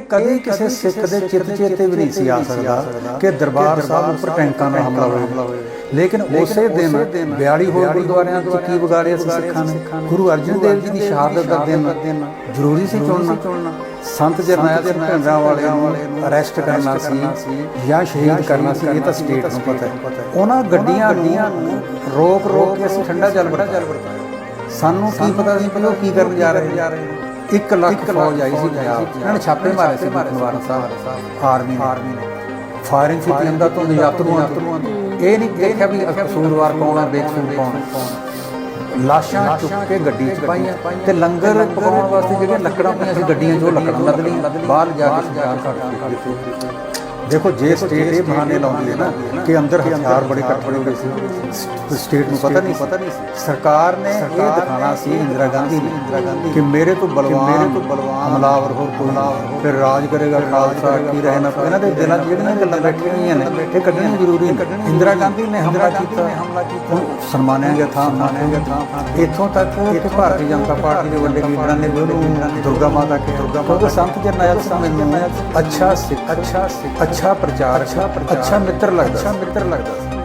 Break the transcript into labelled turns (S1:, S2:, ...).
S1: ਇਹ ਕਦੇ ਕਿਸੇ ਸਿੱਖ ਦੇ ਚਿੱਤ ਚੇਤੇ ਵੀ ਨਹੀਂ ਸੀ ਆ ਸਕਦਾ ਕਿ ਦਰਬਾਰ ਸਾਹਿਬ ਉੱਪਰ ਟੈਂਕਾਂ ਦਾ ਹਮਲਾ ਹੋਵੇ ਲੇਕਿਨ ਉਸੇ ਦਿਨ 42 ਹੋਰ ਗੁਰਦੁਆਰਿਆਂ ਵਿੱਚ ਕੀ ਵਿਗਾੜਿਆ ਸੀ ਸਿੱਖਾਂ ਨੇ? ਗੁਰੂ ਅਰਜਨ ਦੇਵ ਜੀ ਦੀ ਸ਼ਹਾਦਤ ਦਾ ਦਿਨ ਜ਼ਰੂਰੀ ਸੀ ਚੁਣਨਾ। ਸੰਤ ਜਰਨੈਲ ਸਿੰਘ ਭਿੰਡਰਾਂ ਵਾਲਿਆਂ ਨੂੰ ਅਰੈਸਟ ਕਰਨਾ ਸੀ ਜਾਂ ਸ਼ਹੀਦ ਕਰਨਾ ਸੀ ਇਹ ਤਾਂ ਸਟੇਟ ਨੂੰ ਪਤਾ ਹੈ। ਉਹਨਾਂ ਗੱਡੀਆਂ ਨੂੰ ਰੋਕ ਰੋਕ ਕੇ ਅਸੀਂ ਠੰਡਾ ਜਲ ਵਰਤਾਇਆ। ਸਾਨੂੰ ਕੀ ਪਤਾ ਸੀ ਕਿ ਉਹ ਕੀ ਕਰਨ ਜਾ ਰਹੇ ਨੇ? 1 ਲੱਖ ਫੌਜ ਆਈ ਸੀ ਪੰਜਾਬ। ਇਹਨਾਂ ਨੇ ਛਾਪੇ ਮਾਰੇ ਸੀ ਗੁਰਦੁਆਰਾ ਸਾਹਿਬ। ਆਰਮੀ ਆਰਮੀ ਨੇ। ਫਾਇਰਿੰਗ ਕੀਤੀ ਅੰਦਾ ਤੋਂ। ਯਾਤਰੂਆਂ ਤੋਂ। ਇਹ ਨਹੀਂ ਦੇਖਿਆ ਵੀ ਕਸੂਰਵਾਰ ਕੌਣ ਹੈ ਬੇਕਸੂਰ ਕੌਣ ਲਾਸ਼ਾਂ ਚੁੱਕ ਕੇ ਗੱਡੀ 'ਚ ਪਾਈਆਂ ਤੇ ਲੰਗਰ ਪਕਾਉਣ ਵਾਸਤੇ ਜਿਹੜੀਆਂ ਲੱਕੜਾਂ ਪਈਆਂ ਸੀ ਗੱਡੀਆਂ 'ਚੋਂ ਲੱਕੜਾਂ ਲੱਦ ਲਈਆਂ। ਬਾਹਰ ਜਾ ਕੇ ਸ਼ਜਾਨ ਕੱਢ ਦੇਖੋ ਜੇ ਸਟੇਟ ਇਹ ਬਹਾਨੇ ਲਾਉਂਦੀ ਹੈ ਨਾ ਕਿ ਅੰਦਰ ਹਥਿਆਰ ਬੜੇ ਇਕੱਠੇ ਹੋ ਗਏ ਸੀ। ਸਟੇਟ ਨੂੰ ਪਤਾ ਨਹੀਂ ਪਤਾ ਨਹੀਂ ਸੀ। ਸਰਕਾਰ ਨੇ ਇਹ ਦਿਖਾਣਾ ਸੀ ਇੰਦਰਾ ਗਾਂਧੀ ਨੇ ਇੰਦਰਾ ਗਾਂਧੀ ਕਿ ਮੇਰੇ ਤੋਂ ਬਲਵਾਨ ਮੇਰੇ ਤੋਂ ਬਲਵਾਨ ਹਮਲਾਵਰ ਹੋਰ ਕੋਈ। ਫਿਰ ਰਾਜ ਕਰੇਗਾ ਖਾਲਸਾ ਕੀ ਰਹੇ ਨਾ ਇਹਨਾਂ ਦੇ ਦਿਲਾਂ 'ਚ ਜਿਹੜੀਆਂ ਗੱਲਾਂ ਬੈਠੀਆਂ ਹੋਈਆਂ ਨੇ ਇਹ ਕੱਢਣੀਆਂ ਜ਼ਰੂਰੀ ਨੇ। ਇੰਦਰਾ ਗਾਂਧੀ ਨੇ ਹਮਲਾ ਕੀਤਾ ਸਨਮਾਨਿਆ ਗਿਆ ਥਾਂ ਮਾਨਿਆ ਗਿਆ ਥਾਂ ਇੱਥੋਂ ਤੱਕ ਕਿ ਭਾਰਤੀ ਜਨਤਾ ਪਾਰਟੀ ਦੇ ਵੱਡੇ ਲੀਡਰਾਂ ਨੇ ਉਹਨੂੰ ਦੁਰਗਾ ਮਾਤਾ ਕੇ ਦੁਰਗਾ ਮਾਤਾ ਸੰਤ ਜਰਨੈਲ ਸਿੰਘ ਮੈਨੂੰ ਅੱਛਾ ਸਿੱਖ ਅੱਛਾ ਸਿੱਖ ਅੱਛਾ ਪ੍ਰਚਾਰ ਅੱਛਾ ਮਿੱਤਰ ਲੱਗਦਾ। ਅੱਛਾ ਮਿੱਤਰ ਲੱਗਦਾ।